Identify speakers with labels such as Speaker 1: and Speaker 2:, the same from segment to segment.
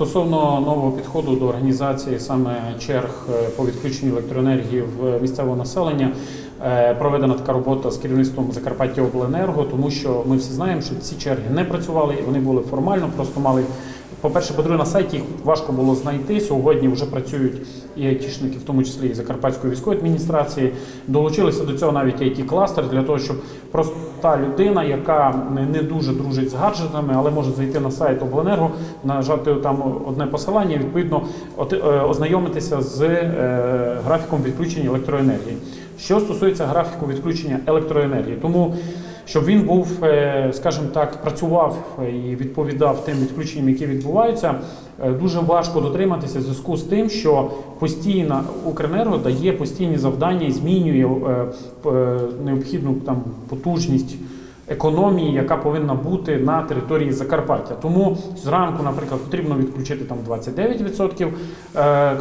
Speaker 1: Стосовно нового підходу до організації саме черг е, по відключенню електроенергії в місцевого населення, е, проведена така робота з керівництвом Закарпаття Обленерго, тому що ми всі знаємо, що ці черги не працювали, вони були формально, просто мали. По-перше, по-друге, на сайті їх важко було знайти. Сьогодні вже працюють і айтішники, в тому числі і Закарпатської військової адміністрації. Долучилися до цього навіть it кластер для того, щоб просто та людина, яка не- дуже дружить з гаджетами, але може зайти на сайт Обленерго, нажати там одне посилання, відповідно е, ознайомитися з е, графіком відключення електроенергії. Що стосується графіку відключення електроенергії, тому щоб він був, е, скажімо так, працював е, і відповідав тим відключенням, які відбуваються, е, дуже важко дотриматися в зв'язку з тим, що постійно Укренерго дає постійні завдання і змінює необхідну там потужність. Економії, яка повинна бути на території Закарпаття. Тому зранку, наприклад, потрібно відключити там 29% е,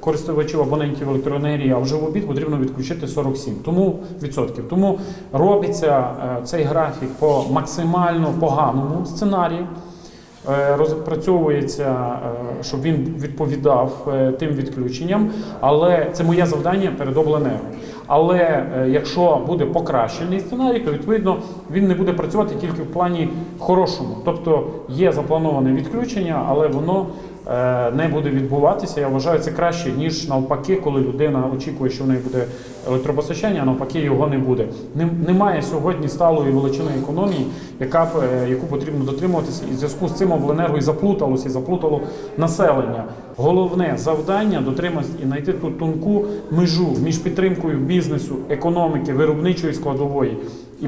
Speaker 1: користувачів абонентів електроенергії, а вже в обід потрібно відключити 47%. Тому відсотків. Тому робиться е, цей графік по максимально поганому сценарію. Е, Розпрацьовується, щоб він відповідав тим відключенням, але це моє завдання перед обленерго. Але е, якщо буде покращений сценарій, то відповідно він не буде працювати тільки в плані хорошому. Тобто є заплановане відключення, але воно не буде відбуватися. Я вважаю це краще, ніж навпаки, коли людина очікує, що в неї буде електропостачання, а навпаки його не буде. Немає сьогодні сталої величини економії, яка б, е, яку потрібно дотримуватися, і в зв'язку з цим обленерго і заплуталося, і заплутало населення. Головне завдання дотриматися і знайти ту тонку межу між підтримкою бізнесу, економіки, виробничої складової і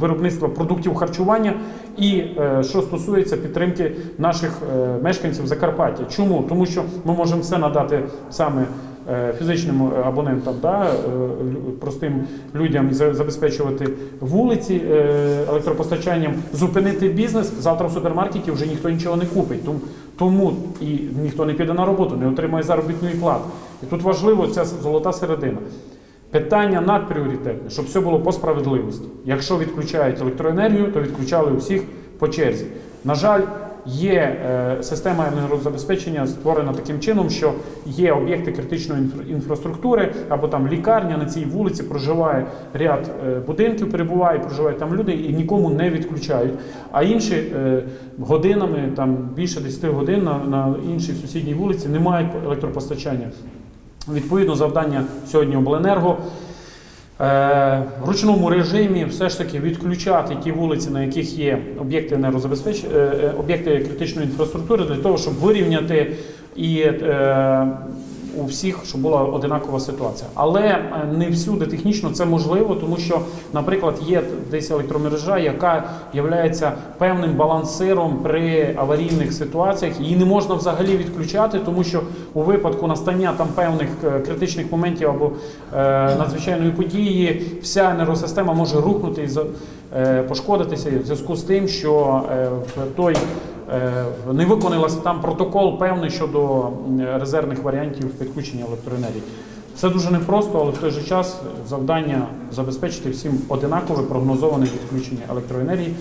Speaker 1: виробництва продуктів харчування, і е, що стосується підтримки наших е, мешканців Закарпаття. Чому? Тому що ми можемо все надати саме е, фізичним абонентам, да, простим людям забезпечувати вулиці електропостачанням, зупинити бізнес. Завтра в супермаркеті вже ніхто нічого не купить. Тому, тому і ніхто не піде на роботу, не отримає заробітної плати. І тут важливо ця золота середина. Питання надпріоритетне, щоб все було по справедливості. Якщо відключають електроенергію, то відключали усіх по черзі. На жаль, є е, система енергозабезпечення створена таким чином, що є об'єкти критичної інфра- інфраструктури або там лікарня на цій вулиці проживає ряд е, будинків, перебуває, проживають там люди і нікому не відключають. А інші е, годинами, там більше 10 годин на, на іншій сусідній вулиці не мають електропостачання. Відповідно, завдання сьогодні обленерго. е, В ручному режимі все ж таки відключати ті вулиці, на яких є об'єкти енергозабезпеч... е, е, об'єкти критичної інфраструктури, для того, щоб вирівняти і у всіх, щоб була одинакова ситуація. Але е, не всюди технічно це можливо, тому що, наприклад, є десь електромережа, яка є певним балансиром при аварійних ситуаціях. Її не можна взагалі відключати, тому що у випадку настання там певних е, критичних моментів або е, надзвичайної події, вся енергосистема може рухнути і е, пошкодитися в зв'язку з тим, що е, той не виконалася там протокол певний щодо резервних варіантів підключення електроенергії. Це дуже непросто, але в той же час завдання забезпечити всім одинакове прогнозоване відключення електроенергії.